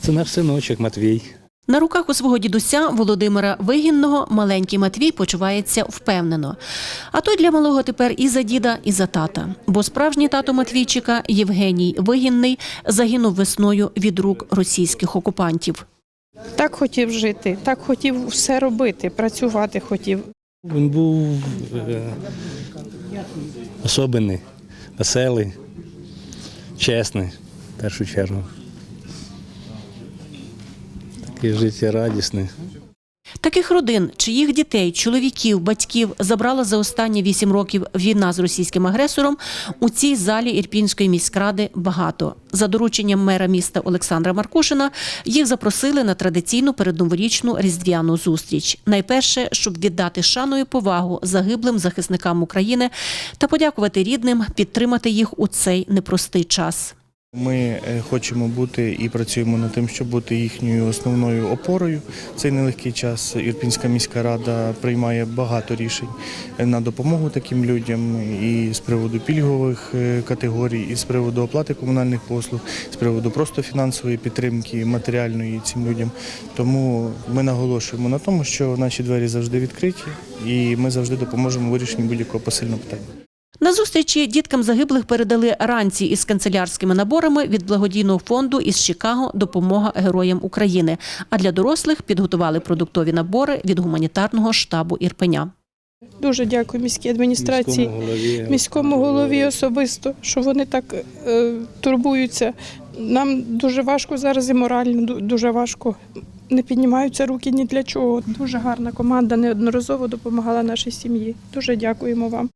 Це наш синочок Матвій. На руках у свого дідуся Володимира Вигінного маленький Матвій почувається впевнено. А той для малого тепер і за діда, і за тата. Бо справжній тато Матвійчика Євгеній Вигінний загинув весною від рук російських окупантів. Так хотів жити, так хотів все робити, працювати хотів. Він був е, особенний, веселий, чесний, в першу чергу. Такий життєрадісний. Таких родин, чиїх дітей, чоловіків, батьків забрала за останні вісім років війна з російським агресором, у цій залі Ірпінської міськради багато. За дорученням мера міста Олександра Маркушина їх запросили на традиційну передноворічну різдвяну зустріч. Найперше, щоб віддати шану і повагу загиблим захисникам України та подякувати рідним, підтримати їх у цей непростий час. Ми е, хочемо бути і працюємо над тим, щоб бути їхньою основною опорою. Цей нелегкий час Ірпінська міська рада приймає багато рішень на допомогу таким людям і з приводу пільгових е, категорій, і з приводу оплати комунальних послуг, з приводу просто фінансової підтримки матеріальної цим людям. Тому ми наголошуємо на тому, що наші двері завжди відкриті, і ми завжди допоможемо вирішенні будь-якого посильного питання. На зустрічі діткам загиблих передали ранці із канцелярськими наборами від благодійного фонду із Чикаго Допомога героям України. А для дорослих підготували продуктові набори від гуманітарного штабу Ірпеня. Дуже дякую міській адміністрації, голові, міському голові особисто, що вони так е, турбуються. Нам дуже важко зараз і морально, дуже важко. Не піднімаються руки ні для чого. Дуже гарна команда неодноразово допомагала нашій сім'ї. Дуже дякуємо вам.